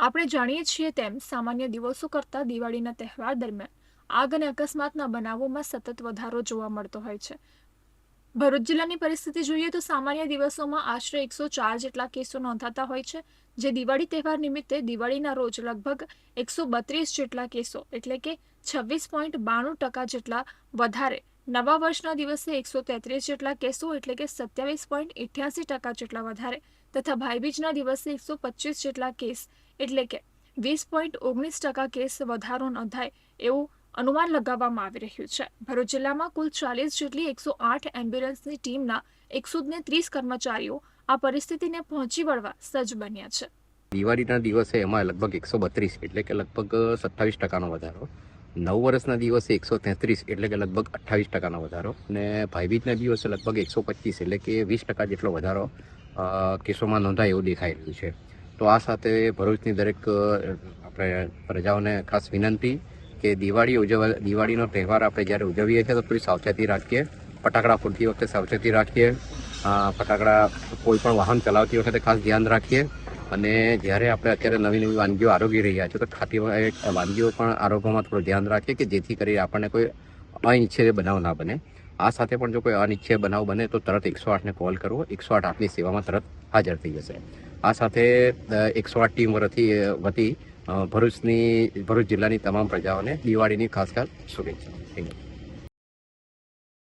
આપણે જાણીએ છીએ તેમ સામાન્ય દિવસો કરતાં દિવાળીના તહેવાર દરમિયાન આગ અને અકસ્માતના બનાવોમાં સતત વધારો જોવા મળતો હોય છે. ભરૂચ જિલ્લાની પરિસ્થિતિ જોઈએ તો સામાન્ય દિવસોમાં આશરે એકસો ચાર જેટલા કેસો નોંધાતા હોય છે, જે દિવાળી તહેવાર નિમિત્તે દિવાળીના રોજ લગભગ એકસો બત્રીસ જેટલા કેસો એટલે કે છવ્વીસ પોઈન્ટ બાણું ટકા જેટલા વધારે. નવા વર્ષના દિવસે એકસો તેત્રીસ જેટલા કેસો એટલે કે સત્યાવીસ પોઈન્ટ ટકા જેટલા વધારે. તથા ભાઈબીજના દિવસે એકસો પચીસ જેટલા કેસ, એટલે કે વીસ પોઈન્ટ ઓગણીસ ટકા કેસ વધારો નોંધાય એવું અનુમાન લગાવવામાં આવી રહ્યું છે. ભરૂચ જિલ્લામાં કુલ ચાલીસ જેટલી એકસો આઠ એમ્બ્યુલન્સની ટીમના એકસો ને ત્રીસ કર્મચારીઓ આ પરિસ્થિતિને પહોંચી વળવા સજ્જ બન્યા છે. દિવાળીના દિવસે એમાં લગભગ એકસો બત્રીસ, એટલે કે લગભગ સત્તાવીસ ટકાનો વધારો. નવ વર્ષના દિવસે એકસો તેત્રીસ, એટલે કે લગભગ અઠ્ઠાવીસ ટકાનો વધારો. અને ભાઈબીજના દિવસે લગભગ એકસો પચીસ, એટલે કે વીસ ટકા જેટલો વધારો કેસોમાં નોંધાય એવું દેખાઈ રહ્યું છે. તો આ સાથે ભરૂચની દરેક આપણે પ્રજાઓને ખાસ વિનંતી કે દિવાળી ઉજવવા દિવાળીનો તહેવાર આપણે જ્યારે ઉજવીએ છીએ તો થોડી સાવચેતી રાખીએ. ફટાકડા ફૂટતી વખતે સાવચેતી રાખીએ. ફટાકડા કોઈ પણ વાહન ચલાવતી વખતે ખાસ ધ્યાન રાખીએ. અને જ્યારે આપણે અત્યારે નવી નવી વાનગીઓ આરોગી રહ્યા છે તો ખાતી વાનગીઓ પણ આરોગ્યમાં થોડું ધ્યાન રાખીએ કે જેથી કરી આપણને કોઈ અનિચ્છનીય બનાવ ના બને. આ સાથે પણ જો કોઈ અનિચ્છે બનાવ બને તો તરત એકસો આઠને કોલ કરવો એકસો આઠ આપની સેવામાં તરત હાજર થઈ જશે. આ સાથે એકસો આઠ ટીમ વરથી વતી ભરૂચની, ભરૂચ જિલ્લાની તમામ પ્રજાઓને દિવાળીની ખાસ ખાસ શુભેચ્છા થેન્ક યુ.